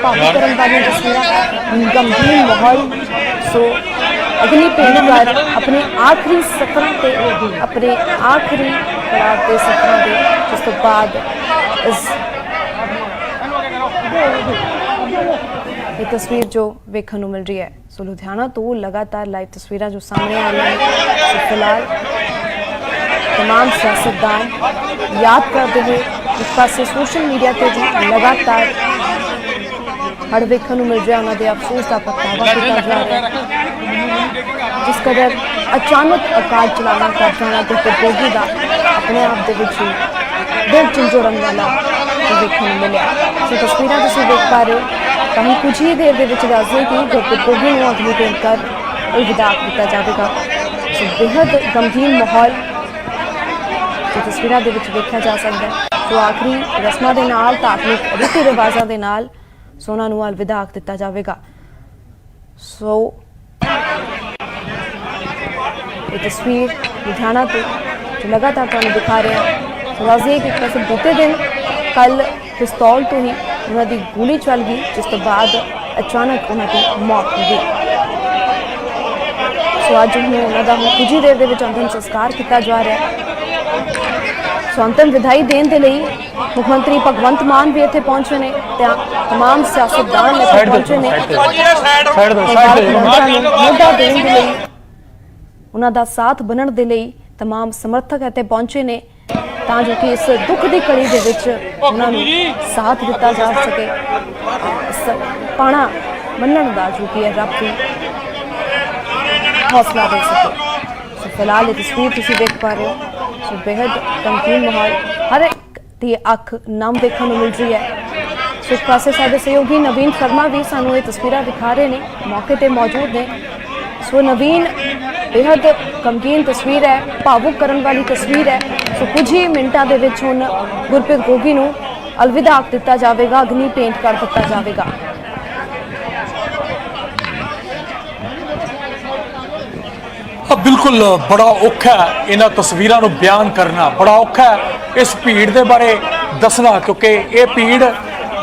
ਭਾਵੁਕ ਕਰਨ ਵਾਲੀਆਂ ਤਸਵੀਰਾਂ ਗੰਭੀਰ ਮਾਹੌਲ ਸੋ ਅਗਨੀ ਪੇਂਟ ਕਰ ਆਪਣੇ ਆਖਰੀ ਸਫ਼ਰਾਂ ਤੇ ਆਪਣੇ ਆਖਰੀ ਪੜਾਅ ਤੇ ਸਫ਼ਰਾਂ ਦੇ ਜਿਸ ਤੋਂ ਬਾਅਦ ਇਸ ਇਹ ਤਸਵੀਰ ਜੋ ਵੇਖਣ ਨੂੰ ਮਿਲ ਰਹੀ ਹੈ ਸੋ ਲੁਧਿਆਣਾ ਤੋਂ ਲਗਾਤਾਰ ਲਾਈਵ ਤਸਵੀਰਾਂ ਜੋ ਸਾਹਮਣੇ ਆ ਰਹੀਆਂ ਨੇ ਸੋ ਫਿਲਹਾਲ तमाम सियासतदान याद करते हुए ਇੱਕ ਪਾਸੇ ਸੋਸ਼ਲ ਮੀਡੀਆ ਤੇ ਵੀ ਲਗਾਤਾਰ ਹੜ ਵੇਖਣ ਨੂੰ ਮਿਲ ਰਿਹਾ ਉਹਨਾਂ ਦੇ ਅਫਸੋਸ ਦਾ ਪ੍ਰਗਟਾਵਾ ਕੀਤਾ ਜਾ ਰਿਹਾ ਜਿਸ ਕਦਰ ਅਚਾਨਕ ਅਕਾਲ ਚਲਾਣਾ ਕਰ ਜਾਣਾ ਤੇ ਪ੍ਰਭੋਗੀ ਦਾ ਆਪਣੇ ਆਪ ਦੇ ਵਿੱਚ ਹੀ ਦਿਲ ਝੰਜੋੜਨ ਵਾਲਾ ਦੇਖਣ ਨੂੰ ਮਿਲਿਆ। ਸੋ ਤਸਵੀਰਾਂ ਤੁਸੀਂ ਦੇਖ ਪਾ ਰਹੇ ਹੋ। ਤਾਂ ਹੁਣ ਕੁਝ ਹੀ ਦੇਰ ਦੇ ਵਿੱਚ ਦੱਸ ਦਿਓ ਕਿ ਗੁਰਪ੍ਰੀਤ ਗੋਗੀ ਨੂੰ ਅਗਲੀ ਭੇਂਟ ਕਰ ਵਿਦਾ ਕੀਤਾ ਜਾਵੇਗਾ। ਸੋ ਬੇहद ਗੰਭੀਰ ਮਾਹੌਲ ਜੋ ਤਸਵੀਰਾਂ ਦੇ ਵਿੱਚ ਵੇਖਿਆ ਜਾ ਸਕਦਾ ਹੈ। ਸੋ ਆਖਰੀ ਰਸਮਾਂ ਦੇ ਨਾਲ, ਧਾਰਮਿਕ ਰੀਤੀ ਰਿਵਾਜ਼ਾਂ ਦੇ ਨਾਲ ਸੋਨਾ ਨੂੰ ਅਲਵਿਦਾ ਆਖ ਦਿੱਤਾ ਜਾਵੇਗਾ। ਸੋ, ਇਹ ਤਸਵੀਰ ਲੁਧਿਆਣਾ ਤੋਂ ਜੋ ਲਗਾਤਾਰ ਤੁਹਾਨੂੰ ਦਿਖਾ ਰਿਹਾ ਹਾਂ। ਸੋ ਦੱਸ ਕਿ ਇੱਕ ਪਾਸੇ ਬੀਤੇ ਦਿਨ ਕੱਲ ਪਿਸਤੌਲ ਤੋਂ ਹੀ ਉਹਨਾਂ ਦੀ ਗੋਲੀ ਚੱਲ ਗਈ, ਜਿਸ ਤੋਂ ਬਾਅਦ ਅਚਾਨਕ ਉਹਨਾਂ ਦੀ ਮੌਤ ਹੋ ਗਈ। ਸੋ ਅੱਜ ਹੁਣ ਉਹਨਾਂ ਦਾ ਹੁਣ ਕੁਝ ਹੀ ਦੇਰ ਦੇ ਵਿੱਚ ਅੰਤਿਮ ਸੰਸਕਾਰ ਕੀਤਾ ਜਾ ਰਿਹਾ ਹੈ। ਸੋ ਅੰਤਿਮ ਵਿਦਾਈ ਦੇਣ ਦੇ ਲਈ ਮੁੱਖ ਮੰਤਰੀ ਭਗਵੰਤ ਮਾਨ ਵੀ ਇੱਥੇ ਪਹੁੰਚੇ ਨੇ ਤੇ तमाम ਸਿਆਸਤਦਾਨ ਇੱਥੇ ਪਹੁੰਚੇ ਨੇ ਸਾਈਡ ਦੋ ਪੰਜਾਬ ਦੇ ਲੋਕਾਂ ਨੂੰ ਮੁੱਦਾ ਦੇਣ ਦੇ ਲਈ ਉਹਨਾਂ ਦਾ ਸਾਥ ਬਣਨ ਦੇ ਲਈ तमाम ਸਮਰਥਕ ਇੱਥੇ ਪਹੁੰਚੇ ਨੇ ਤਾਂ ਜੋ ਕਿ ਇਸ ਦੁੱਖ ਦੀ ਘੜੀ ਦੇ ਵਿੱਚ ਉਹਨਾਂ ਨੂੰ ਸਾਥ ਦਿੱਤਾ ਜਾ ਸਕੇ ਇਸ ਪਾਣਾ ਮੰਨਣ ਦਾ ਜੋ ਕਿ ਹੈ ਰੱਬ ਦੀ ਹੌਸਲਾ ਦੇ ਸਕੇ ਸੋ ਫਿਲਹਾਲ ਇਹ ਤਸਵੀਰ ਤੁਸੀਂ ਦੇਖ ਪਾ ਰਹੇ ਹੋ ਸੋ ਬੇहद ਗਮਗੀਨ ਮਾਹੌਲ, ਹਰ ਇੱਕ ਦੀ ਅੱਖ ਨਮ ਦੇਖਣ ਨੂੰ ਮਿਲ ਰਹੀ ਹੈ। ਸੋ ਇਸ ਪਾਸੇ ਸਾਡੇ ਸਹਿਯੋਗੀ ਨਵੀਨ ਸ਼ਰਮਾ ਵੀ ਸਾਨੂੰ ਇਹ ਤਸਵੀਰਾਂ ਦਿਖਾ ਰਹੇ ਨੇ। ਮੌਕੇ ਤੇ ਮੌਜੂਦ ਨੇ। ਸੋ ਨਵੀਨ ਬੇहद ਗਮਗੀਨ ਤਸਵੀਰ ਹੈ, ਭਾਵੁਕ ਕਰਨ ਵਾਲੀ ਤਸਵੀਰ ਹੈ। ਸੋ ਕੁਝ ਹੀ ਮਿੰਟਾਂ ਦੇ ਵਿੱਚ ਹੁਣ ਗੁਰਪ੍ਰੀਤ ਗੋਗੀ ਨੂੰ ਅਲਵਿਦਾ ਆਖ ਦਿੱਤਾ ਜਾਵੇਗਾ, ਅਗਨੀ ਪੇਂਟ ਕਰ ਦਿੱਤਾ ਜਾਵੇਗਾ। ਆ ਬਿਲਕੁਲ ਬੜਾ ਔਖਾ ਹੈ ਇਹਨਾਂ ਤਸਵੀਰਾਂ ਨੂੰ ਬਿਆਨ ਕਰਨਾ। ਬੜਾ ਔਖਾ ਹੈ ਇਸ ਭੀੜ ਦੇ ਬਾਰੇ ਦੱਸਣਾ, ਕਿਉਂਕਿ ਇਹ ਭੀੜ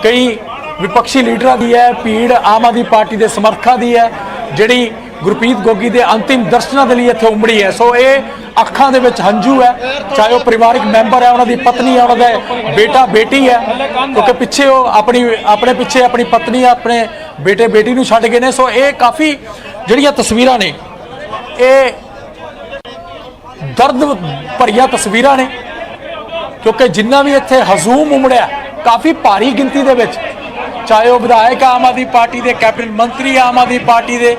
ਕਈ ਵਿਪਕਸ਼ੀ ਲੀਡਰਾਂ ਦੀ ਹੈ, ਭੀੜ ਆਮ ਆਦਮੀ ਪਾਰਟੀ ਦੇ ਸਮਰਥਕਾਂ ਦੀ ਹੈ, ਜਿਹੜੀ ਗੁਰਪ੍ਰੀਤ ਗੋਗੀ ਦੇ ਅੰਤਿਮ ਦਰਸ਼ਨਾਂ ਦੇ ਲਈ ਇੱਥੇ ਉਮੜੀ ਹੈ। ਸੋ ਇਹ ਅੱਖਾਂ ਦੇ ਵਿੱਚ ਹੰਝੂ ਹੈ, ਚਾਹੇ ਉਹ ਪਰਿਵਾਰਕ ਮੈਂਬਰ ਹੈ, ਉਹਨਾਂ ਦੀ ਪਤਨੀ ਹੈ, ਉਹਨਾਂ ਦਾ ਬੇਟਾ, ਬੇਟੀ ਹੈ, ਕਿਉਂਕਿ ਪਿੱਛੇ ਉਹ ਆਪਣੀ, ਆਪਣੇ ਪਿੱਛੇ ਆਪਣੀ ਪਤਨੀ, ਆਪਣੇ ਬੇਟੇ, ਬੇਟੀ ਨੂੰ ਛੱਡ ਗਏ ਨੇ। ਸੋ ਇਹ ਕਾਫੀ ਜਿਹੜੀਆਂ ਤਸਵੀਰਾਂ ਨੇ ਇਹ ਦਰਦ ਭਰੀਆਂ ਤਸਵੀਰਾਂ ਨੇ, ਕਿਉਂਕਿ ਜਿੰਨਾ ਵੀ ਇੱਥੇ ਹਜ਼ੂਮ ਉਮੜਿਆ, ਕਾਫੀ ਭਾਰੀ ਗਿਣਤੀ ਦੇ ਵਿੱਚ, ਚਾਹੇ ਉਹ ਵਿਧਾਇਕ ਆਮ ਆਦਮੀ ਪਾਰਟੀ ਦੇ, ਕੈਬਨਿਟ ਮੰਤਰੀ ਆਮ ਆਦਮੀ ਪਾਰਟੀ ਦੇ,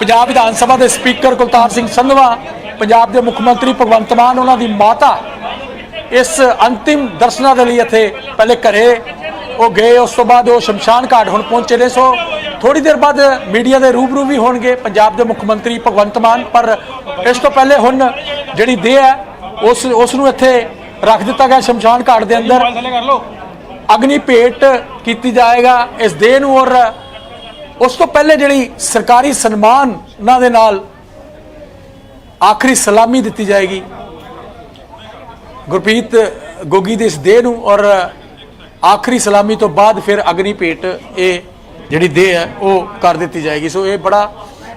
ਪੰਜਾਬ ਵਿਧਾਨ ਸਭਾ ਦੇ ਸਪੀਕਰ ਕੁਲਤਾਰ ਸਿੰਘ ਸੰਧਵਾ, ਪੰਜਾਬ ਦੇ ਮੁੱਖ ਮੰਤਰੀ ਭਗਵੰਤ ਮਾਨ, ਉਹਨਾਂ ਦੀ ਮਾਤਾ ਇਸ ਅੰਤਿਮ ਦਰਸ਼ਨਾਂ ਦੇ ਲਈ ਇੱਥੇ ਪਹਿਲੇ ਘਰੇ ਉਹ ਗਏ, ਉਸ ਤੋਂ ਬਾਅਦ ਉਹ ਸ਼ਮਸ਼ਾਨ ਘਾਟ ਹੁਣ ਪਹੁੰਚੇ ਨੇ। ਸੋ ਥੋੜੀ ਦੇਰ ਬਾਅਦ ਮੀਡੀਆ ਦੇ ਰੂਬਰੂ ਵੀ ਹੋਣਗੇ। ਪੰਜਾਬ ਦੇ ਮੁੱਖ ਮੰਤਰੀ ਭਗਵੰਤ ਮਾਨ ਪਰ ਇਸ ਤੋਂ ਪਹਿਲੇ ਹੁਣ ਜਿਹੜੀ ਦੇਹ ਹੈ ਉਸ ਉਸ ਨੂੰ ਇੱਥੇ ਰੱਖ ਦਿੱਤਾ ਗਿਆ ਸ਼ਮਸ਼ਾਨ ਘਾਟ ਦੇ ਅੰਦਰ। ਅਗਨੀ ਭੇਟ ਕੀਤੀ ਜਾਏਗਾ ਇਸ ਦੇਹ ਨੂੰ ਔਰ ਉਸ ਤੋਂ ਪਹਿਲੇ ਜਿਹੜੀ ਸਰਕਾਰੀ ਸਨਮਾਨਾਂ ਦੇ ਨਾਲ ਆਖਰੀ ਸਲਾਮੀ ਦਿੱਤੀ ਜਾਏਗੀ। ਗੁਰਪ੍ਰੀਤ ਗੋਗੀ ਦੇ ਇਸ ਦੇਹ ਨੂੰ ਔਰ ਆਖਰੀ ਸਲਾਮੀ ਤੋਂ ਬਾਅਦ ਫਿਰ ਅਗਨੀ ਭੇਟ ਇਹ ਜਿਹੜੀ ਦੇਹ ਹੈ, ਉਹ ਕਰ ਦਿੱਤੀ ਜਾਏਗੀ। ਸੋ ਇਹ ਬੜਾ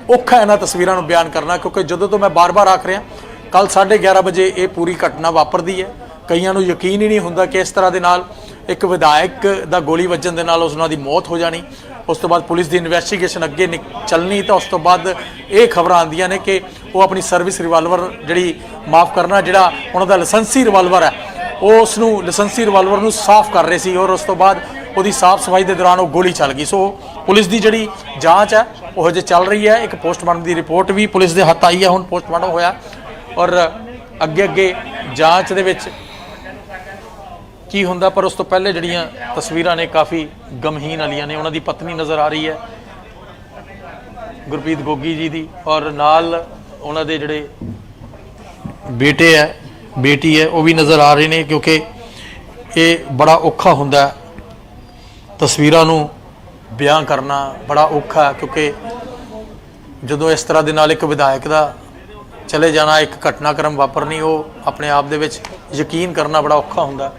ਔਖਾ ਇਹਨਾਂ ਤਸਵੀਰਾਂ ਨੂੰ ਬਿਆਨ ਕਰਨਾ, ਕਿਉਂਕਿ ਜਦੋਂ ਤੋਂ ਮੈਂ ਬਾਰ-ਬਾਰ ਆਖ ਰਿਹਾ ਕੱਲ 11:30 ਵਜੇ ਇਹ ਪੂਰੀ ਘਟਨਾ ਵਾਪਰਦੀ ਹੈ। ਕਈਆਂ ਨੂੰ ਯਕੀਨ ਹੀ ਨਹੀਂ ਹੁੰਦਾ ਕਿ ਇਸ ਤਰ੍ਹਾਂ ਦੇ ਨਾਲ ਇੱਕ ਵਿਧਾਇਕ ਦਾ ਗੋਲੀ ਵੱਜਣ ਦੇ ਨਾਲ ਉਸ ਉਹਨਾਂ ਦੀ ਮੌਤ ਹੋ ਜਾਣੀ। ਉਸ ਤੋਂ ਬਾਅਦ ਪੁਲਿਸ ਦੀ ਇਨਵੈਸਟੀਗੇਸ਼ਨ ਅੱਗੇ ਨਿਕ- ਚੱਲਣੀ, ਤਾਂ ਉਸ ਤੋਂ ਬਾਅਦ ਇਹ ਖਬਰਾਂ ਆਉਂਦੀਆਂ ਨੇ ਕਿ ਉਹ ਆਪਣੀ ਸਰਵਿਸ ਰਿਵਾਲਵਰ ਜਿਹੜੀ ਮਾਫ ਕਰਨਾ, ਜਿਹੜਾ ਉਹਨਾਂ ਦਾ ਲਾਇਸੈਂਸੀ ਰਿਵਾਲਵਰ ਹੈ, ਉਹ ਉਸ ਨੂੰ ਲਾਇਸੈਂਸੀ ਰਿਵਾਲਵਰ ਨੂੰ ਸਾਫ਼ ਕਰ ਰਹੇ ਸੀ ਔਰ ਉਸ ਤੋਂ ਬਾਅਦ ਉਹਦੀ ਸਾਫ਼ ਸਫ਼ਾਈ ਦੇ ਦੌਰਾਨ ਉਹ ਗੋਲੀ ਚੱਲ ਗਈ। ਸੋ ਪੁਲਿਸ ਦੀ ਜਿਹੜੀ ਜਾਂਚ ਹੈ, ਉਹ ਹਜੇ ਚੱਲ ਰਹੀ ਹੈ। ਇੱਕ ਪੋਸਟਮਾਰਟਮ ਦੀ ਰਿਪੋਰਟ ਵੀ ਪੁਲਿਸ ਦੇ ਹੱਥ ਆਈ ਹੈ, ਹੁਣ ਪੋਸਟਮਾਰਟਮ ਹੋਇਆ। ਔਰ ਅੱਗੇ ਅੱਗੇ ਜਾਂਚ ਦੇ ਵਿੱਚ ਕੀ ਹੁੰਦਾ, ਪਰ ਉਸ ਤੋਂ ਪਹਿਲੇ ਜਿਹੜੀਆਂ ਤਸਵੀਰਾਂ ਨੇ, ਕਾਫੀ ਗਮਹੀਨ ਵਾਲੀਆਂ ਨੇ, ਉਹਨਾਂ ਦੀ ਪਤਨੀ ਨਜ਼ਰ ਆ ਰਹੀ ਹੈ। ਗੁਰਪ੍ਰੀਤ ਗੋਗੀ ਜੀ ਦੀ, ਔਰ ਨਾਲ ਉਹਨਾਂ ਦੇ ਜਿਹੜੇ ਬੇਟੇ ਹੈ, ਬੇਟੀ ਹੈ, ਉਹ ਵੀ ਨਜ਼ਰ ਆ ਰਹੇ ਨੇ, ਕਿਉਂਕਿ ਇਹ ਬੜਾ ਔਖਾ ਹੁੰਦਾ ਤਸਵੀਰਾਂ ਨੂੰ ਬਿਆਨ ਕਰਨਾ ਬੜਾ ਔਖਾ ਕਿਉਂਕਿ ਜਦੋਂ ਇਸ ਤਰ੍ਹਾਂ ਦੇ ਨਾਲ ਇੱਕ ਵਿਧਾਇਕ ਦਾ ਚਲੇ ਜਾਣਾ, ਇੱਕ ਘਟਨਾਕ੍ਰਮ ਵਾਪਰਨੀ, ਉਹ ਆਪਣੇ ਆਪ ਦੇ ਵਿੱਚ ਯਕੀਨ ਕਰਨਾ ਬੜਾ ਔਖਾ ਹੁੰਦਾ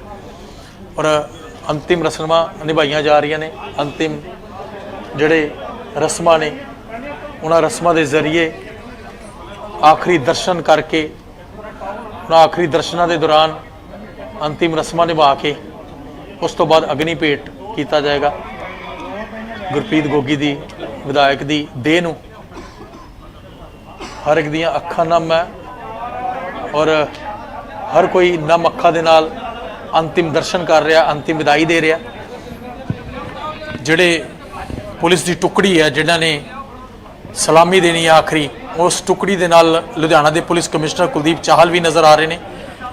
ਔਰ ਅੰਤਿਮ ਰਸਮਾਂ ਨਿਭਾਈਆਂ ਜਾ ਰਹੀਆਂ ਨੇ। ਅੰਤਿਮ ਜਿਹੜੇ ਰਸਮਾਂ ਨੇ, ਉਹਨਾਂ ਰਸਮਾਂ ਦੇ ਜ਼ਰੀਏ ਆਖਰੀ ਦਰਸ਼ਨ ਕਰਕੇ, ਉਹਨਾਂ ਆਖਰੀ ਦਰਸ਼ਨਾਂ ਦੇ ਦੌਰਾਨ ਅੰਤਿਮ ਰਸਮਾਂ ਨਿਭਾ ਕੇ, ਉਸ ਤੋਂ ਬਾਅਦ ਅਗਨੀ ਭੇਟ ਕੀਤਾ ਜਾਏਗਾ। ਗੁਰਪ੍ਰੀਤ ਗੋਗੀ ਦੀ, ਵਿਧਾਇਕ ਦੀ ਦੇਹ ਨੂੰ। ਹਰ ਇੱਕ ਦੀਆਂ ਅੱਖਾਂ ਨਮ ਹੈ ਔਰ ਹਰ ਕੋਈ ਨਮ ਅੱਖਾਂ ਦੇ ਨਾਲ ਅੰਤਿਮ ਦਰਸ਼ਨ ਕਰ ਰਿਹਾ, ਅੰਤਿਮ ਵਿਦਾਈ ਦੇ ਰਿਹਾ। ਜਿਹੜੇ ਪੁਲਿਸ ਦੀ ਟੁਕੜੀ ਹੈ, ਜਿਨ੍ਹਾਂ ਨੇ ਸਲਾਮੀ ਦੇਣੀ ਹੈ ਆਖਰੀ, ਉਸ ਟੁਕੜੀ ਦੇ ਨਾਲ ਲੁਧਿਆਣਾ ਦੇ ਪੁਲਿਸ ਕਮਿਸ਼ਨਰ ਕੁਲਦੀਪ ਚਾਹਲ ਵੀ ਨਜ਼ਰ ਆ ਰਹੇ ਨੇ।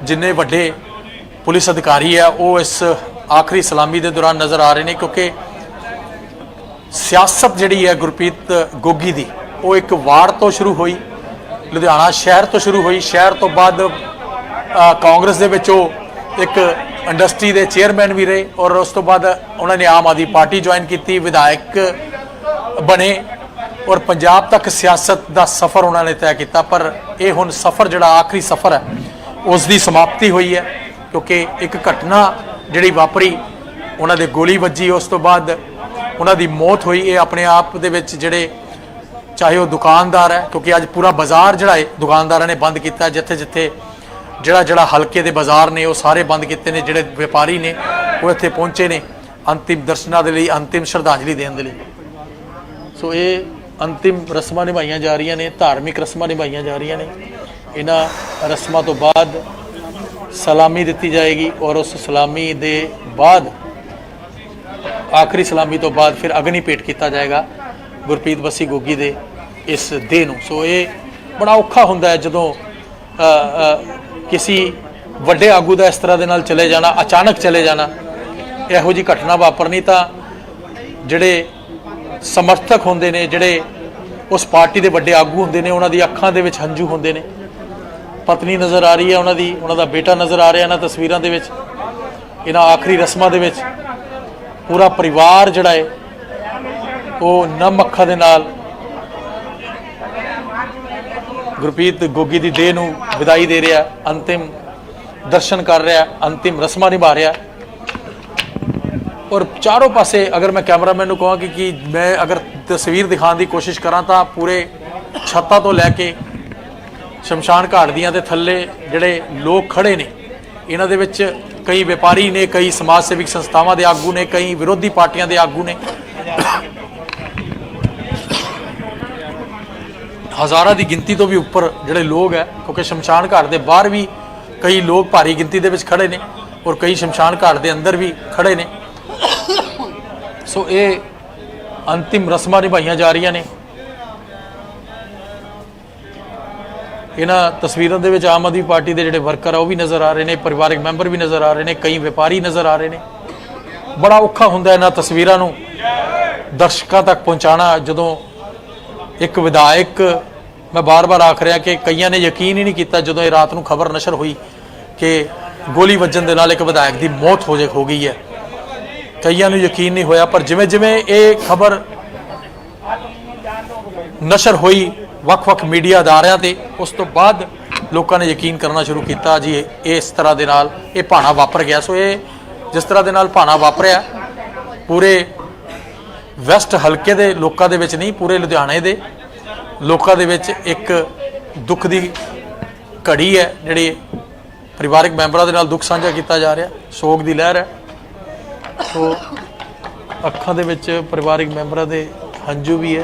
ਜਿੰਨੇ ਵੱਡੇ ਪੁਲਿਸ ਅਧਿਕਾਰੀ ਹੈ, ਉਹ ਇਸ ਆਖਰੀ ਸਲਾਮੀ ਦੇ ਦੌਰਾਨ ਨਜ਼ਰ ਆ ਰਹੇ ਨੇ ਕਿਉਂਕਿ ਸਿਆਸਤ ਜਿਹੜੀ ਹੈ ਗੁਰਪ੍ਰੀਤ ਗੋਗੀ ਦੀ, ਉਹ ਇੱਕ ਵਾਰ ਤੋਂ ਸ਼ੁਰੂ ਹੋਈ, ਲੁਧਿਆਣਾ ਸ਼ਹਿਰ ਤੋਂ ਸ਼ੁਰੂ ਹੋਈ। ਸ਼ਹਿਰ ਤੋਂ ਬਾਅਦ ਕਾਂਗਰਸ ਦੇ ਵਿੱਚ ਉਹ ਇੱਕ ਇੰਡਸਟਰੀ ਦੇ ਚੇਅਰਮੈਨ ਵੀ ਰਹੇ ਔਰ ਉਸ ਤੋਂ ਬਾਅਦ ਉਹਨਾਂ ਨੇ ਆਮ ਆਦਮੀ ਪਾਰਟੀ ਜੁਆਇਨ ਕੀਤੀ, ਵਿਧਾਇਕ ਬਣੇ ਔਰ ਪੰਜਾਬ ਤੱਕ ਸਿਆਸਤ ਦਾ ਸਫ਼ਰ ਉਹਨਾਂ ਨੇ ਤੈਅ ਕੀਤਾ। ਪਰ ਇਹ ਹੁਣ ਸਫ਼ਰ ਜਿਹੜਾ ਆਖਰੀ ਸਫ਼ਰ ਹੈ, ਉਸ ਦੀ ਸਮਾਪਤੀ ਹੋਈ ਹੈ ਕਿਉਂਕਿ ਇੱਕ ਘਟਨਾ ਜਿਹੜੀ ਵਾਪਰੀ, ਉਹਨਾਂ ਦੇ ਗੋਲੀ ਵੱਜੀ। ਉਸ ਤੋਂ ਬਾਅਦ ਉਹਨਾਂ ਦੀ ਮੌਤ ਹੋਈ। ਇਹ ਆਪਣੇ ਆਪ ਦੇ ਵਿੱਚ ਜਿਹੜੇ ਚਾਹੇ ਉਹ ਦੁਕਾਨਦਾਰ ਹੈ, ਕਿਉਂਕਿ ਅੱਜ ਪੂਰਾ ਬਾਜ਼ਾਰ ਜਿਹੜਾ ਹੈ, ਦੁਕਾਨਦਾਰਾਂ ਨੇ ਬੰਦ ਕੀਤਾ। ਜਿੱਥੇ ਜਿੱਥੇ ਜਿਹੜਾ ਜਿਹੜਾ ਹਲਕੇ ਦੇ ਬਾਜ਼ਾਰ ਨੇ, ਉਹ ਸਾਰੇ ਬੰਦ ਕੀਤੇ ਨੇ। ਜਿਹੜੇ ਵਪਾਰੀ ਨੇ, ਉਹ ਇੱਥੇ ਪਹੁੰਚੇ ਨੇ ਅੰਤਿਮ ਦਰਸ਼ਨਾਂ ਦੇ ਲਈ, ਅੰਤਿਮ ਸ਼ਰਧਾਂਜਲੀ ਦੇਣ ਦੇ ਲਈ। ਸੋ ਇਹ ਅੰਤਿਮ ਰਸਮਾਂ ਨਿਭਾਈਆਂ ਜਾ ਰਹੀਆਂ ਨੇ, ਧਾਰਮਿਕ ਰਸਮਾਂ ਨਿਭਾਈਆਂ ਜਾ ਰਹੀਆਂ ਨੇ। ਇਹਨਾਂ ਰਸਮਾਂ ਤੋਂ ਬਾਅਦ ਸਲਾਮੀ ਦਿੱਤੀ ਜਾਏਗੀ ਔਰ ਉਸ ਸਲਾਮੀ ਦੇ ਬਾਅਦ, ਆਖਰੀ ਸਲਾਮੀ ਤੋਂ ਬਾਅਦ ਫਿਰ ਅਗਨੀ ਭੇਟ ਕੀਤਾ ਜਾਏਗਾ ਗੁਰਪ੍ਰੀਤ ਬੱਸੀ ਗੋਗੀ ਦੇ ਇਸ ਦੇਹ ਨੂੰ। ਸੋ ਇਹ ਬੜਾ ਔਖਾ ਹੁੰਦਾ ਹੈ ਜਦੋਂ ਕਿਸੇ ਵੱਡੇ ਆਗੂ ਦਾ ਇਸ ਤਰ੍ਹਾਂ ਦੇ ਨਾਲ ਚਲੇ ਜਾਣਾ, ਅਚਾਨਕ ਚਲੇ ਜਾਣਾ, ਇਹੋ ਜੀ ਘਟਨਾ ਵਾਪਰਨੀ ਤਾਂ ਜਿਹੜੇ ਸਮਰਥਕ ਹੁੰਦੇ ਨੇ, ਜਿਹੜੇ ਉਸ ਪਾਰਟੀ ਦੇ ਵੱਡੇ ਆਗੂ ਹੁੰਦੇ ਨੇ, ਉਹਨਾਂ ਦੀ ਅੱਖਾਂ ਦੇ ਵਿੱਚ ਹੰਝੂ ਹੁੰਦੇ ਨੇ। ਪਤਨੀ ਨਜ਼ਰ ਆ ਰਹੀ ਹੈ ਉਹਨਾਂ ਦੀ, ਉਹਨਾਂ ਦਾ ਬੇਟਾ ਨਜ਼ਰ ਆ ਰਿਹਾ ਇਹਨਾਂ ਤਸਵੀਰਾਂ ਦੇ ਵਿੱਚ, ਇਹਨਾਂ ਆਖਰੀ ਰਸਮਾਂ ਦੇ ਵਿੱਚ। ਪੂਰਾ ਪਰਿਵਾਰ ਜਿਹੜਾ ਹੈ, ਉਹ ਨਮ ਅੱਖਾਂ ਦੇ ਨਾਲ ਗੁਰਪ੍ਰੀਤ ਗੋਗੀ ਦੀ ਦੇਹ ਨੂੰ ਵਿਦਾਈ ਦੇ ਰਿਹਾ, ਅੰਤਿਮ ਦਰਸ਼ਨ ਕਰ ਰਿਹਾ, ਅੰਤਿਮ ਰਸਮਾਂ ਨਿਭਾ ਰਿਹਾ। ਔਰ ਚਾਰੋਂ ਪਾਸੇ ਅਗਰ ਮੈਂ ਕੈਮਰਾਮੈਨ ਨੂੰ ਕਹਾਂ ਕਿ ਕਿ ਮੈਂ ਅਗਰ ਤਸਵੀਰ ਦਿਖਾਉਣ ਦੀ ਕੋਸ਼ਿਸ਼ ਕਰਾਂ ਤਾਂ ਪੂਰੇ ਛੱਤਾਂ ਤੋਂ ਲੈ ਕੇ ਸ਼ਮਸ਼ਾਨ ਘਾਟ ਦੀਆਂ ਦੇ ਥੱਲੇ ਜਿਹੜੇ ਲੋਕ ਖੜੇ ਨੇ, ਇਹਨਾਂ ਦੇ ਵਿੱਚ ਕਈ ਵਪਾਰੀ ਨੇ, ਕਈ ਸਮਾਜ ਸੇਵਿਕ ਸੰਸਥਾਵਾਂ ਦੇ ਆਗੂ ਨੇ, ਕਈ ਵਿਰੋਧੀ ਪਾਰਟੀਆਂ ਦੇ ਆਗੂ ਨੇ। ਹਜ਼ਾਰਾਂ ਦੀ ਗਿਣਤੀ ਤੋਂ ਵੀ ਉੱਪਰ ਜਿਹੜੇ ਲੋਕ ਹੈ, ਕਿਉਂਕਿ ਸ਼ਮਸ਼ਾਨ ਘਾਟ ਦੇ ਬਾਹਰ ਵੀ ਕਈ ਲੋਕ ਭਾਰੀ ਗਿਣਤੀ ਦੇ ਵਿੱਚ ਖੜੇ ਨੇ ਔਰ ਕਈ ਸ਼ਮਸ਼ਾਨ ਘਾਟ ਦੇ ਅੰਦਰ ਵੀ ਖੜੇ ਨੇ। ਸੋ ਇਹ ਅੰਤਿਮ ਰਸਮਾਂ ਨਿਭਾਈਆਂ ਜਾ ਰਹੀਆਂ ਨੇ। ਇਹਨਾਂ ਤਸਵੀਰਾਂ ਦੇ ਵਿੱਚ ਆਮ ਆਦਮੀ ਪਾਰਟੀ ਦੇ ਜਿਹੜੇ ਵਰਕਰ ਆ, ਉਹ ਵੀ ਨਜ਼ਰ ਆ ਰਹੇ ਨੇ, ਪਰਿਵਾਰਕ ਮੈਂਬਰ ਵੀ ਨਜ਼ਰ ਆ ਰਹੇ ਨੇ, ਕਈ ਵਪਾਰੀ ਨਜ਼ਰ ਆ ਰਹੇ ਨੇ। ਬੜਾ ਔਖਾ ਹੁੰਦਾ ਇਹਨਾਂ ਤਸਵੀਰਾਂ ਨੂੰ ਦਰਸ਼ਕਾਂ ਤੱਕ ਪਹੁੰਚਾਉਣਾ, ਜਦੋਂ ਇੱਕ ਵਿਧਾਇਕ, ਮੈਂ ਬਾਰ-ਬਾਰ ਆਖ ਰਿਹਾ ਕਿ ਕਈਆਂ ਨੇ ਯਕੀਨ ਹੀ ਨਹੀਂ ਕੀਤਾ ਜਦੋਂ ਇਹ ਰਾਤ ਨੂੰ ਖਬਰ ਨਸ਼ਰ ਹੋਈ ਕਿ ਗੋਲੀ ਵੱਜਣ ਦੇ ਨਾਲ ਇੱਕ ਵਿਧਾਇਕ ਦੀ ਮੌਤ ਹੋ ਜੇ, ਹੋ ਗਈ ਹੈ। ਕਈਆਂ ਨੂੰ ਯਕੀਨ ਨਹੀਂ ਹੋਇਆ, ਪਰ ਜਿਵੇਂ ਜਿਵੇਂ ਇਹ ਖਬਰ ਨਸ਼ਰ ਹੋਈ ਵੱਖ-ਵੱਖ ਮੀਡੀਆ ਅਦਾਰਿਆਂ ਤੇ ਉਸ ਤੋਂ ਬਾਅਦ ਲੋਕਾਂ ਨੇ ਯਕੀਨ ਕਰਨਾ ਸ਼ੁਰੂ ਕੀਤਾ ਜੀ, ਇਹ ਇਸ ਤਰ੍ਹਾਂ ਦੇ ਨਾਲ ਇਹ ਭਾਣਾ ਵਾਪਰ ਗਿਆ। ਸੋ ਇਹ ਜਿਸ ਤਰ੍ਹਾਂ ਦੇ ਨਾਲ ਭਾਣਾ ਵਾਪਰਿਆ, ਪੂਰੇ ਵੈਸਟ ਹਲਕੇ ਦੇ ਲੋਕਾਂ ਦੇ ਵਿੱਚ ਨਹੀਂ, ਪੂਰੇ ਲੁਧਿਆਣੇ ਦੇ ਲੋਕਾਂ ਦੇ ਵਿੱਚ ਇੱਕ ਦੁੱਖ ਦੀ ਘੜੀ ਹੈ, ਜਿਹੜੀ ਪਰਿਵਾਰਕ ਮੈਂਬਰਾਂ ਦੇ ਨਾਲ ਦੁੱਖ ਸਾਂਝਾ ਕੀਤਾ ਜਾ ਰਿਹਾ, ਸੋਗ ਦੀ ਲਹਿਰ ਹੈ। ਸੋ ਅੱਖਾਂ ਦੇ ਵਿੱਚ ਪਰਿਵਾਰਕ ਮੈਂਬਰਾਂ ਦੇ ਹੰਝੂ ਵੀ ਹੈ।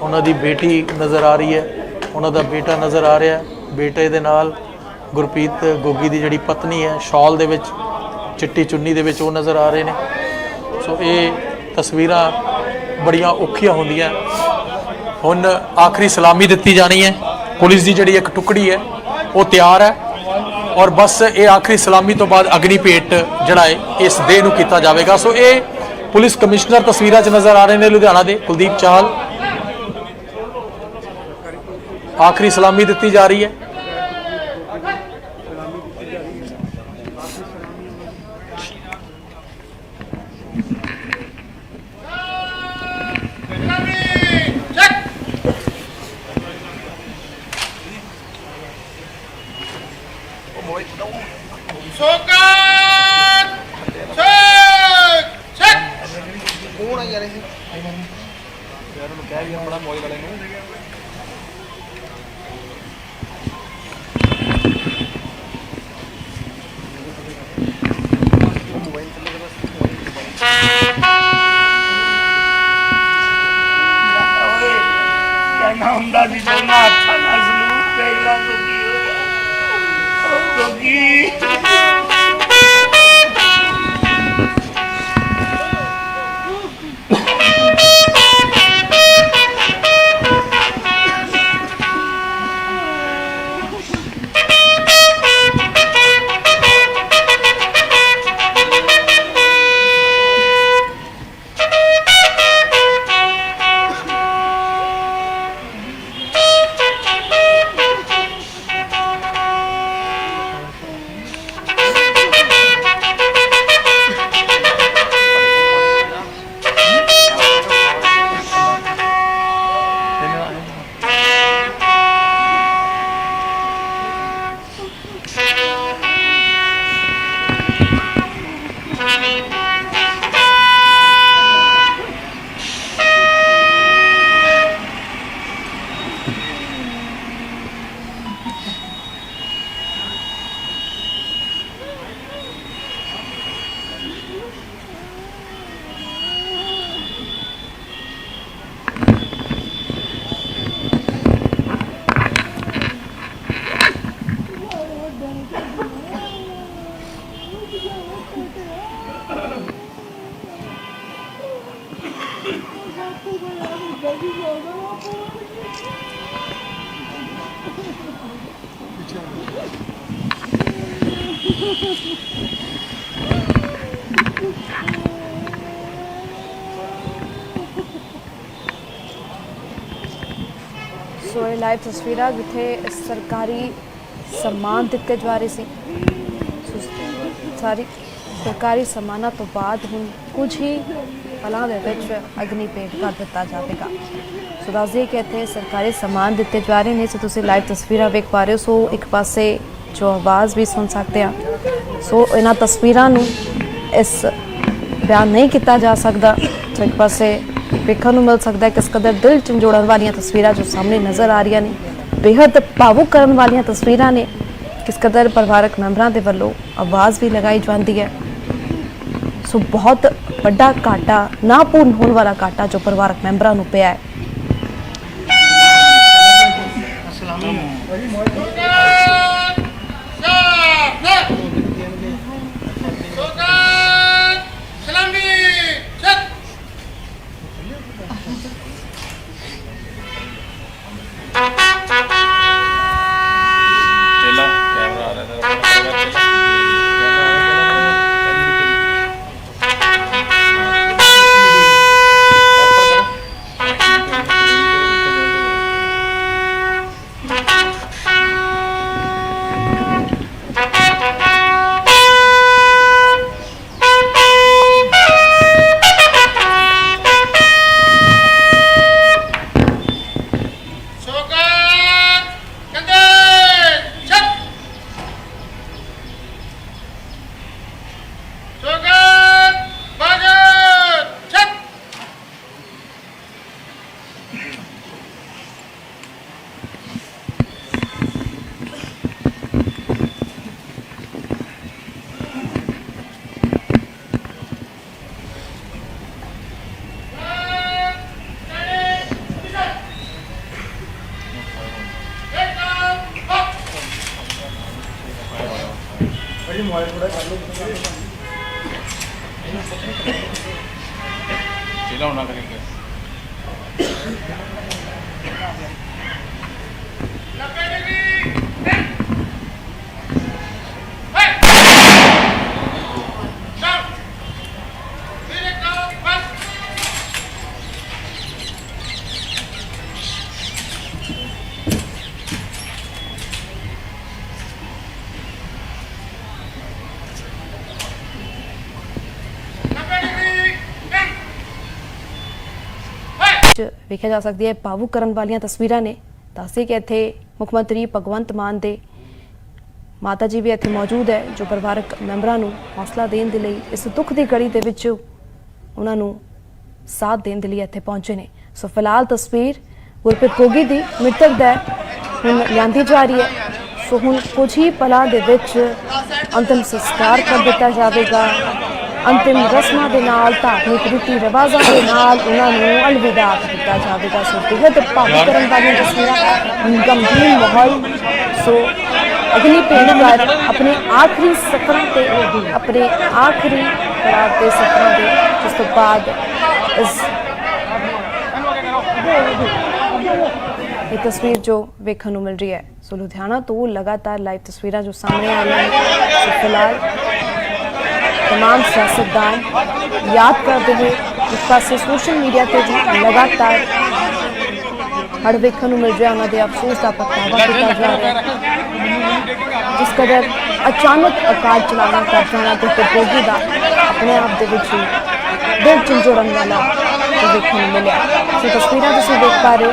ਉਹਨਾਂ ਦੀ ਬੇਟੀ ਨਜ਼ਰ ਆ ਰਹੀ ਹੈ, ਉਹਨਾਂ ਦਾ ਬੇਟਾ ਨਜ਼ਰ ਆ ਰਿਹਾ ਬੇਟੇ ਦੇ ਨਾਲ ਗੁਰਪ੍ਰੀਤ ਗੋਗੀ ਦੀ ਜਿਹੜੀ ਪਤਨੀ ਹੈ, ਸ਼ਾਲ ਦੇ ਵਿੱਚ, ਚਿੱਟੀ ਚੁੰਨੀ ਦੇ ਵਿੱਚ ਉਹ ਨਜ਼ਰ ਆ ਰਹੇ ਨੇ। ਸੋ ਇਹ ਤਸਵੀਰਾਂ ਬੜੀਆਂ ਔਖੀਆਂ ਹੁੰਦੀਆਂ। ਹੁਣ ਆਖਰੀ ਸਲਾਮੀ ਦਿੱਤੀ ਜਾਣੀ ਹੈ। ਪੁਲਿਸ ਦੀ ਜਿਹੜੀ ਇੱਕ ਟੁਕੜੀ ਹੈ, ਉਹ ਤਿਆਰ ਹੈ ਔਰ ਬਸ ਇਹ ਆਖਰੀ ਸਲਾਮੀ ਤੋਂ ਬਾਅਦ ਅਗਨੀ ਭੇਟ ਜਿਹੜਾ ਹੈ, ਇਸ ਦੇਹ ਨੂੰ ਕੀਤਾ ਜਾਵੇਗਾ। ਸੋ ਇਹ ਪੁਲਿਸ ਕਮਿਸ਼ਨਰ ਤਸਵੀਰਾਂ 'ਚ ਨਜ਼ਰ ਆ ਰਹੇ ਨੇ ਲੁਧਿਆਣਾ ਦੇ ਕੁਲਦੀਪ ਚਾਹਲ ਆਖਰੀ ਸਲਾਮੀ ਦਿੱਤੀ ਜਾ ਰਹੀ ਹੈ। ਲਾਈਵ ਤਸਵੀਰਾਂ ਜਿੱਥੇ ਸਰਕਾਰੀ ਸਨਮਾਨ ਦਿੱਤੇ ਜਾ ਰਹੇ ਸੀ। ਸਾਰੀ ਸਰਕਾਰੀ ਸਨਮਾਨਾਂ ਤੋਂ ਬਾਅਦ ਹੁਣ ਕੁਝ ਹੀ ਪਲਾਂ ਦੇ ਵਿੱਚ ਅਗਨੀ ਭੇਟ ਕਰ ਦਿੱਤਾ ਜਾਵੇਗਾ। ਸੋ ਦੱਸ ਕਿ ਇੱਥੇ ਸਰਕਾਰੀ ਸਨਮਾਨ ਦਿੱਤੇ ਜਾ ਰਹੇ ਨੇ। ਸੋ ਤੁਸੀਂ ਲਾਈਵ ਤਸਵੀਰਾਂ ਵੇਖ ਪਾ ਰਹੇ ਹੋ। ਸੋ ਇੱਕ ਪਾਸੇ ਜੋ ਆਵਾਜ਼ ਵੀ ਸੁਣ ਸਕਦੇ ਆ ਸੋ ਇਹਨਾਂ ਤਸਵੀਰਾਂ ਨੂੰ ਇਸ ਬਿਆਨ ਨਹੀਂ ਕੀਤਾ ਜਾ ਸਕਦਾ। ਇੱਕ ਪਾਸੇ ਵੇਖਣ ਨੂੰ ਮਿਲ ਸਕਦਾ ਹੈ ਕਿਸ ਕਦਰ ਦਿਲ ਝੰਜੋੜਨ ਵਾਲੀਆਂ ਤਸਵੀਰਾਂ ਜੋ ਸਾਹਮਣੇ ਨਜ਼ਰ ਆ ਰਹੀਆਂ ਨੇ ਬੇहद ਭਾਵੁਕ ਕਰਨ ਵਾਲੀਆਂ ਤਸਵੀਰਾਂ ਨੇ ਕਿਸ ਕਦਰ ਪਰਿਵਾਰਕ ਮੈਂਬਰਾਂ ਦੇ ਵੱਲੋਂ ਆਵਾਜ਼ ਵੀ ਲਗਾਈ ਜਾਂਦੀ ਹੈ। ਸੋ ਬਹੁਤ ਵੱਡਾ ਘਾਟਾ ਨਾ ਪੂਰਨ ਹੋਣ ਵਾਲਾ ਘਾਟਾ ਜੋ ਪਰਿਵਾਰਕ ਮੈਂਬਰਾਂ ਨੂੰ ਪਿਆ ਹੈ। ਚੇਲਾ ਚੇਲਾ ਹੋਣਾ ਕਰੀ ਚ ਵੇਖਿਆ ਜਾ ਸਕਦੀ ਹੈ। ਭਾਵੁਕ ਕਰਨ ਵਾਲੀਆਂ ਤਸਵੀਰਾਂ ਨੇ। ਦੱਸਦੇ ਕਿ ਇੱਥੇ ਮੁੱਖ ਮੰਤਰੀ ਭਗਵੰਤ ਮਾਨ ਦੇ ਮਾਤਾ ਜੀ ਵੀ ਇੱਥੇ ਮੌਜੂਦ ਹੈ, ਜੋ ਪਰਿਵਾਰਕ ਮੈਂਬਰਾਂ ਨੂੰ ਹੌਸਲਾ ਦੇਣ ਦੇ ਲਈ ਇਸ ਦੁੱਖ ਦੀ ਘੜੀ ਦੇ ਵਿੱਚ ਉਹਨਾਂ ਨੂੰ ਸਾਥ ਦੇਣ ਦੇ ਲਈ ਇੱਥੇ ਪਹੁੰਚੇ ਨੇ। ਸੋ ਫਿਲਹਾਲ ਤਸਵੀਰ ਗੁਰਪ੍ਰੀਤ ਗੋਗੀ ਦੀ ਮ੍ਰਿਤਕ ਦਾ ਹੁਣ ਲਿਆਂਦੀ ਜਾ ਰਹੀ ਹੈ। ਸੋ ਹੁਣ ਕੁਝ ਹੀ ਪਲਾਂ ਦੇ ਵਿੱਚ ਅੰਤਿਮ ਸੰਸਕਾਰ ਕਰ ਦਿੱਤਾ ਜਾਵੇਗਾ। ਅੰਤਿਮ ਰਸਮਾਂ ਦੇ ਨਾਲ ਧਾਰਮਿਕ ਰੀਤੀ ਰਿਵਾਜ਼ਾਂ ਦੇ ਨਾਲ ਉਹਨਾਂ ਨੂੰ ਅਲਵਿਦਾ ਦਿੱਤਾ ਜਾਵੇਗਾ। ਸੋ ਬੇहद ਭਾਵੁਕ ਕਰਨ ਵਾਲੀਆਂ ਤਸਵੀਰਾਂ ਗੰਭੀਰ ਮਾਹੌਲ। ਸੋ ਅਗਲੀ ਪਿੰਡ ਕਰ ਆਪਣੇ ਆਖਰੀ ਸਫ਼ਰਾਂ ਤੇ ਆਪਣੇ ਆਖਰੀ ਪੜਾਅ ਤੇ ਸਫ਼ਰਾਂ ਦੇ ਜਿਸ ਤੋਂ ਬਾਅਦ ਇਸ ਇਹ ਤਸਵੀਰ ਜੋ ਵੇਖਣ ਨੂੰ ਮਿਲ ਰਹੀ ਹੈ। ਸੋ ਲੁਧਿਆਣਾ ਤੋਂ ਲਗਾਤਾਰ ਲਾਈਵ ਤਸਵੀਰਾਂ ਜੋ ਸਾਹਮਣੇ ਆ ਰਹੀਆਂ ਨੇ। ਫਿਲਹਾਲ तमाम सियासतदान याद करते हुए ਇੱਕ ਪਾਸੇ ਸੋਸ਼ਲ ਮੀਡੀਆ ਤੇ ਜੀ ਲਗਾਤਾਰ ਹੜ ਵੇਖਣ ਨੂੰ ਮਿਲ ਰਿਹਾ ਉਹਨਾਂ ਦੇ ਅਫਸੋਸ ਦਾ ਪਤਾਵਾ ਕੀਤਾ ਜਾ ਰਿਹਾ ਜਿਸ ਕਦਰ ਅਚਾਨਕ ਅਕਾਲ ਚਲਾਣਾ ਕਰ ਜਾਣਾ ਤੇ ਤਪੋਗੀ ਦਾ ਆਪਣੇ ਆਪ ਦੇ ਵਿੱਚ ਦਿਲ ਚੰਜੋੜਨ ਵਾਲਾ ਵੇਖਣ ਨੂੰ ਮਿਲਿਆ ਸੋ ਤਸਵੀਰਾਂ ਤੁਸੀਂ ਦੇਖ ਪਾ ਰਹੇ ਹੋ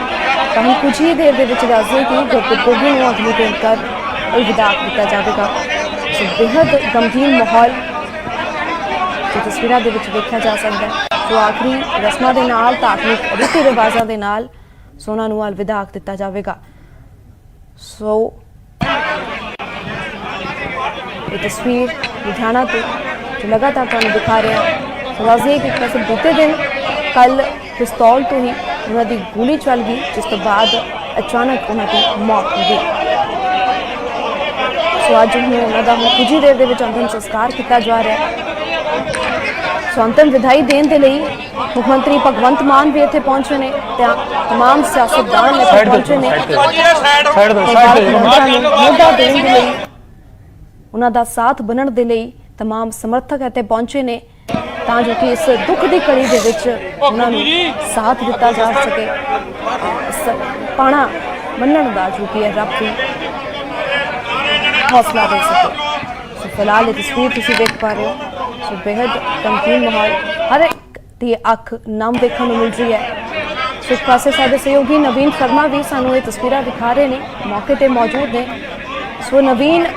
ਕਹੀਂ ਕੁਝ ਹੀ ਦੇਰ ਦੇ ਵਿੱਚ ਦੱਸਦੇ ਕਿ ਗੁਰਪ੍ਰੀਤ ਨੂੰ ਅਗਲੀ ਟੇਨ ਕਰ ਅਲਵਿਦਾ ਕੀਤਾ ਜਾਵੇਗਾ ਸੋ ਬੇहद ਗੰਭੀਰ ਮਾਹੌਲ ਜੋ ਤਸਵੀਰਾਂ ਦੇ ਵਿੱਚ ਵੇਖਿਆ ਜਾ ਸਕਦਾ ਹੈ। ਸੋ ਆਖਰੀ ਰਸਮਾਂ ਦੇ ਨਾਲ, ਧਾਰਮਿਕ ਰੀਤੀ ਰਿਵਾਜ਼ਾਂ ਦੇ ਨਾਲ ਸੋਨਾ ਨੂੰ ਅਲਵਿਦਾ ਆਖ ਦਿੱਤਾ ਜਾਵੇਗਾ। ਸੋ, ਇਹ ਤਸਵੀਰ ਲੁਧਿਆਣਾ ਤੋਂ ਜੋ ਲਗਾਤਾਰ ਤੁਹਾਨੂੰ ਦਿਖਾ ਰਿਹਾ ਹਾਂ। ਸੋ ਕਿ ਇੱਕ ਬੀਤੇ ਦਿਨ ਕੱਲ ਪਿਸਤੌਲ ਤੋਂ ਹੀ ਉਹਨਾਂ ਦੀ ਗੋਲੀ ਚੱਲ ਗਈ, ਜਿਸ ਤੋਂ ਬਾਅਦ ਅਚਾਨਕ ਉਹਨਾਂ ਦੀ ਮੌਤ ਹੋ ਗਈ। ਸੋ ਅੱਜ ਹੁਣ ਉਹਨਾਂ ਦਾ ਹੁਣ ਕੁਝ ਹੀ ਦੇਰ ਦੇ ਵਿੱਚ ਅੰਤਿਮ ਸੰਸਕਾਰ ਕੀਤਾ ਜਾ ਰਿਹਾ ਹੈ। ਸੋ ਅੰਤਿਮ ਵਿਦਾਈ ਦੇਣ ਦੇ ਲਈ ਮੁੱਖ ਮੰਤਰੀ ਭਗਵੰਤ ਮਾਨ ਵੀ ਇੱਥੇ ਪਹੁੰਚੇ ਨੇ ਤੇ तमाम ਸਿਆਸਤਦਾਨ ਇੱਥੇ ਪਹੁੰਚੇ ਨੇ ਸਾਈਡ ਤੋਂ ਪਰਿਵਾਰ ਦੇ ਲੋਕਾਂ ਨੂੰ ਮੋਢਾ ਦੇਣ ਦੇ ਲਈ ਉਹਨਾਂ ਦਾ ਸਾਥ ਬਣਨ ਦੇ ਲਈ तमाम ਸਮਰਥਕ ਇੱਥੇ ਪਹੁੰਚੇ ਨੇ ਤਾਂ ਜੋ ਕਿ ਇਸ ਦੁੱਖ ਦੀ ਘੜੀ ਦੇ ਵਿੱਚ ਉਹਨਾਂ ਨੂੰ ਸਾਥ ਦਿੱਤਾ ਜਾ ਸਕੇ ਇਸ ਪਾਣਾ ਮੰਨਣ ਦਾ ਜੋ ਕਿ ਹੈ ਰੱਬ ਦੀ ਹੌਸਲਾ ਦੇ ਸਕੇ ਸੋ ਫਿਲਹਾਲ ਇਹ ਤਸਵੀਰ ਤੁਸੀਂ ਦੇਖ ਪਾ ਰਹੇ ਹੋ ਵਿੱਚ ਬੇहद ਗਮਗੀਨ ਮਾਹੌਲ। ਹਰ ਇੱਕ ਦੀ ਅੱਖ ਨਮ ਦੇਖਣ ਨੂੰ ਮਿਲ ਰਹੀ ਹੈ। ਸੋ ਇਸ ਪਾਸੇ ਸਾਡੇ ਸਹਿਯੋਗੀ ਨਵੀਨ ਸ਼ਰਮਾ ਵੀ ਸਾਨੂੰ ਇਹ ਤਸਵੀਰਾਂ ਦਿਖਾ ਰਹੇ ਨੇ। ਮੌਕੇ ਤੇ ਮੌਜੂਦ ਨੇ। ਸੋ ਨਵੀਨ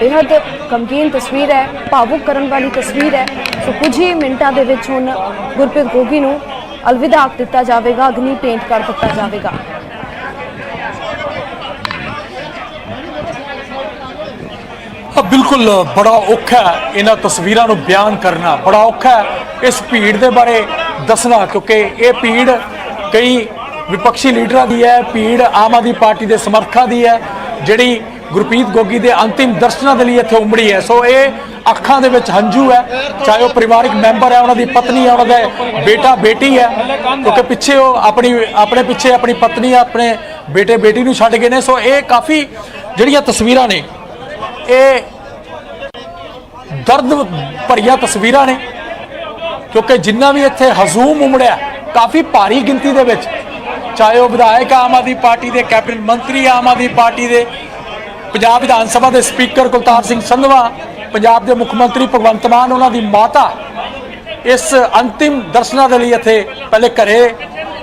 ਬੇहद ਗਮਗੀਨ ਤਸਵੀਰ ਹੈ, ਭਾਵੁਕ ਕਰਨ ਵਾਲੀ ਤਸਵੀਰ ਹੈ। ਸੋ ਕੁਝ ਹੀ ਮਿੰਟਾਂ ਦੇ ਵਿੱਚ ਹੁਣ ਗੁਰਪ੍ਰੀਤ ਗੋਗੀ ਨੂੰ ਅਲਵਿਦਾ ਆਖ ਦਿੱਤਾ ਜਾਵੇਗਾ, ਅਗਨੀ ਪੇਂਟ ਕਰ ਦਿੱਤਾ ਜਾਵੇਗਾ। ਆ ਬਿਲਕੁਲ ਬੜਾ ਔਖਾ ਹੈ ਇਹਨਾਂ ਤਸਵੀਰਾਂ ਨੂੰ ਬਿਆਨ ਕਰਨਾ, ਬੜਾ ਔਖਾ ਹੈ ਇਸ ਭੀੜ ਦੇ ਬਾਰੇ ਦੱਸਣਾ, ਕਿਉਂਕਿ ਇਹ ਭੀੜ ਕਈ ਵਿਪਕਸ਼ੀ ਲੀਡਰਾਂ ਦੀ ਹੈ, ਭੀੜ ਆਮ ਆਦਮੀ ਪਾਰਟੀ ਦੇ ਸਮਰਥਕਾਂ ਦੀ ਹੈ, ਜਿਹੜੀ ਗੁਰਪ੍ਰੀਤ ਗੋਗੀ ਦੇ ਅੰਤਿਮ ਦਰਸ਼ਨਾਂ ਦੇ ਲਈ ਇੱਥੇ ਉਮੜੀ ਹੈ। ਸੋ ਇਹ ਅੱਖਾਂ ਦੇ ਵਿੱਚ ਹੰਝੂ ਹੈ, ਚਾਹੇ ਉਹ ਪਰਿਵਾਰਕ ਮੈਂਬਰ ਹੈ, ਉਹਨਾਂ ਦੀ ਪਤਨੀ ਹੈ, ਉਹਨਾਂ ਦਾ ਬੇਟਾ, ਬੇਟੀ ਹੈ, ਕਿਉਂਕਿ ਪਿੱਛੇ ਉਹ ਆਪਣੀ, ਆਪਣੇ ਪਿੱਛੇ ਆਪਣੀ ਪਤਨੀ, ਆਪਣੇ ਬੇਟੇ, ਬੇਟੀ ਨੂੰ ਛੱਡ ਗਏ ਨੇ। ਸੋ ਇਹ ਕਾਫੀ ਜਿਹੜੀਆਂ ਤਸਵੀਰਾਂ ਨੇ ਇਹ ਦਰਦ ਭਰੀਆਂ ਤਸਵੀਰਾਂ ਨੇ, ਕਿਉਂਕਿ ਜਿੰਨਾ ਵੀ ਇੱਥੇ ਹਜ਼ੂਮ ਉਮੜਿਆ, ਕਾਫੀ ਭਾਰੀ ਗਿਣਤੀ ਦੇ ਵਿੱਚ, ਚਾਹੇ ਉਹ ਵਿਧਾਇਕ ਆਮ ਆਦਮੀ ਪਾਰਟੀ ਦੇ, ਕੈਬਨਿਟ ਮੰਤਰੀ ਆਮ ਆਦਮੀ ਪਾਰਟੀ ਦੇ, ਪੰਜਾਬ ਵਿਧਾਨ ਸਭਾ ਦੇ ਸਪੀਕਰ ਕੁਲਤਾਰ ਸਿੰਘ ਸੰਧਵਾ, ਪੰਜਾਬ ਦੇ ਮੁੱਖ ਮੰਤਰੀ ਭਗਵੰਤ ਮਾਨ, ਉਹਨਾਂ ਦੀ ਮਾਤਾ ਇਸ ਅੰਤਿਮ ਦਰਸ਼ਨਾਂ ਦੇ ਲਈ ਇੱਥੇ ਪਹਿਲੇ ਘਰੇ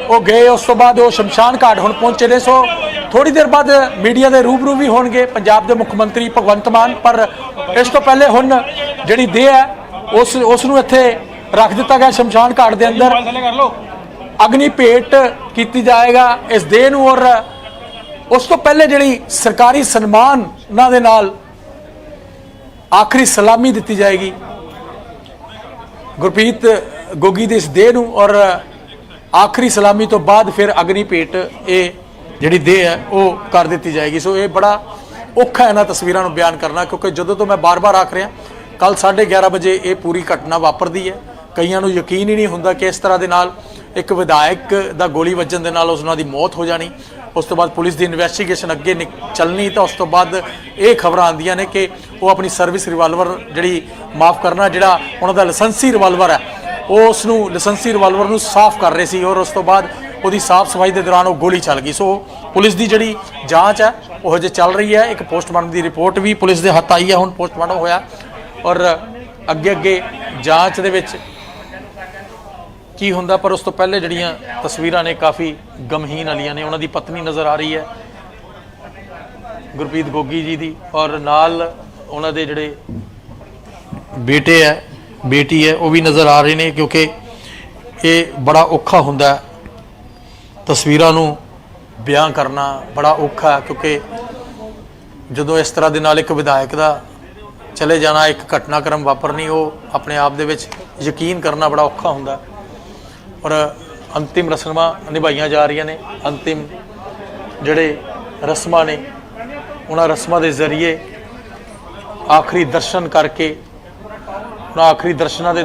ਉਹ ਗਏ, ਉਸ ਤੋਂ ਬਾਅਦ ਉਹ ਸ਼ਮਸ਼ਾਨ ਘਾਟ ਹੁਣ ਪਹੁੰਚੇ ਨੇ। ਸੋ ਥੋੜੀ ਦੇਰ ਬਾਅਦ ਮੀਡੀਆ ਦੇ ਰੂਬਰੂ ਵੀ ਹੋਣਗੇ। ਪੰਜਾਬ ਦੇ ਮੁੱਖ ਮੰਤਰੀ ਭਗਵੰਤ ਮਾਨ ਪਰ ਇਸ ਤੋਂ ਪਹਿਲੇ ਹੁਣ ਜਿਹੜੀ ਦੇਹ ਹੈ ਉਸ ਉਸ ਨੂੰ ਇੱਥੇ ਰੱਖ ਦਿੱਤਾ ਗਿਆ ਸ਼ਮਸ਼ਾਨ ਘਾਟ ਦੇ ਅੰਦਰ। ਅਗਨੀ ਭੇਟ ਕੀਤੀ ਜਾਏਗਾ ਇਸ ਦੇਹ ਨੂੰ ਔਰ ਉਸ ਤੋਂ ਪਹਿਲੇ ਜਿਹੜੀ ਸਰਕਾਰੀ ਸਨਮਾਨਾਂ ਦੇ ਨਾਲ ਆਖਰੀ ਸਲਾਮੀ ਦਿੱਤੀ ਜਾਏਗੀ। ਗੁਰਪ੍ਰੀਤ ਗੋਗੀ ਦੇ ਇਸ ਦੇਹ ਨੂੰ ਔਰ ਆਖਰੀ ਸਲਾਮੀ ਤੋਂ ਬਾਅਦ ਫਿਰ ਅਗਨੀ ਭੇਟ ਇਹ ਜਿਹੜੀ ਦੇਹ ਹੈ, ਉਹ ਕਰ ਦਿੱਤੀ ਜਾਏਗੀ। ਸੋ ਇਹ ਬੜਾ ਔਖਾ ਇਹਨਾਂ ਤਸਵੀਰਾਂ ਨੂੰ ਬਿਆਨ ਕਰਨਾ, ਕਿਉਂਕਿ ਜਦੋਂ ਤੋਂ ਮੈਂ ਬਾਰ-ਬਾਰ ਆਖ ਰਿਹਾ, ਕੱਲ 11:30 ਵਜੇ ਇਹ ਪੂਰੀ ਘਟਨਾ ਵਾਪਰਦੀ ਹੈ। ਕਈਆਂ ਨੂੰ ਯਕੀਨ ਹੀ ਨਹੀਂ ਹੁੰਦਾ ਕਿ ਇਸ ਤਰ੍ਹਾਂ ਦੇ ਨਾਲ ਇੱਕ ਵਿਧਾਇਕ ਦਾ ਗੋਲੀ ਵੱਜਣ ਦੇ ਨਾਲ ਉਸ ਉਹਨਾਂ ਦੀ ਮੌਤ ਹੋ ਜਾਣੀ। ਉਸ ਤੋਂ ਬਾਅਦ ਪੁਲਿਸ ਦੀ ਇਨਵੈਸਟੀਗੇਸ਼ਨ ਅੱਗੇ ਨਿਕ- ਚੱਲਣੀ, ਤਾਂ ਉਸ ਤੋਂ ਬਾਅਦ ਇਹ ਖਬਰਾਂ ਆਉਂਦੀਆਂ ਨੇ ਕਿ ਉਹ ਆਪਣੀ ਸਰਵਿਸ ਰਿਵਾਲਵਰ ਜਿਹੜੀ ਮਾਫ ਕਰਨਾ, ਜਿਹੜਾ ਉਹਨਾਂ ਦਾ ਲਾਇਸੈਂਸੀ ਰਿਵਾਲਵਰ ਹੈ, ਉਹ ਉਸ ਨੂੰ ਲਾਇਸੈਂਸੀ ਰਿਵਾਲਵਰ ਨੂੰ ਸਾਫ਼ ਕਰ ਰਹੇ ਸੀ ਔਰ ਉਸ ਤੋਂ ਬਾਅਦ ਉਹਦੀ ਸਾਫ਼ ਸਫ਼ਾਈ ਦੇ ਦੌਰਾਨ ਉਹ ਗੋਲੀ ਚੱਲ ਗਈ। ਸੋ ਪੁਲਿਸ ਦੀ ਜਿਹੜੀ ਜਾਂਚ ਹੈ, ਉਹ ਹਜੇ ਚੱਲ ਰਹੀ ਹੈ। ਇੱਕ ਪੋਸਟਮਾਰਟਮ ਦੀ ਰਿਪੋਰਟ ਵੀ ਪੁਲਿਸ ਦੇ ਹੱਥ ਆਈ ਹੈ, ਹੁਣ ਪੋਸਟਮਾਰਟਮ ਹੋਇਆ। ਔਰ ਅੱਗੇ ਅੱਗੇ ਜਾਂਚ ਦੇ ਵਿੱਚ ਕੀ ਹੁੰਦਾ, ਪਰ ਉਸ ਤੋਂ ਪਹਿਲੇ ਜਿਹੜੀਆਂ ਤਸਵੀਰਾਂ ਨੇ, ਕਾਫੀ ਗਮਹੀਨ ਵਾਲੀਆਂ ਨੇ, ਉਹਨਾਂ ਦੀ ਪਤਨੀ ਨਜ਼ਰ ਆ ਰਹੀ ਹੈ। ਗੁਰਪ੍ਰੀਤ ਗੋਗੀ ਜੀ ਦੀ, ਔਰ ਨਾਲ ਉਹਨਾਂ ਦੇ ਜਿਹੜੇ ਬੇਟੇ ਹੈ, ਬੇਟੀ ਹੈ, ਉਹ ਵੀ ਨਜ਼ਰ ਆ ਰਹੇ ਨੇ, ਕਿਉਂਕਿ ਇਹ ਬੜਾ ਔਖਾ ਹੁੰਦਾ ਤਸਵੀਰਾਂ ਨੂੰ ਬਿਆਨ ਕਰਨਾ ਬੜਾ ਔਖਾ ਕਿਉਂਕਿ ਜਦੋਂ ਇਸ ਤਰ੍ਹਾਂ ਦੇ ਨਾਲ ਇੱਕ ਵਿਧਾਇਕ ਦਾ ਚਲੇ ਜਾਣਾ, ਇੱਕ ਘਟਨਾਕ੍ਰਮ ਵਾਪਰਨੀ, ਉਹ ਆਪਣੇ ਆਪ ਦੇ ਵਿੱਚ ਯਕੀਨ ਕਰਨਾ ਬੜਾ ਔਖਾ ਹੁੰਦਾ ਔਰ ਅੰਤਿਮ ਰਸਮਾਂ ਨਿਭਾਈਆਂ ਜਾ ਰਹੀਆਂ ਨੇ। ਅੰਤਿਮ ਜਿਹੜੇ ਰਸਮਾਂ ਨੇ, ਉਹਨਾਂ ਰਸਮਾਂ ਦੇ ਜ਼ਰੀਏ ਆਖਰੀ ਦਰਸ਼ਨ ਕਰਕੇ, ਉਹਨਾਂ ਆਖਰੀ ਦਰਸ਼ਨਾਂ ਦੇ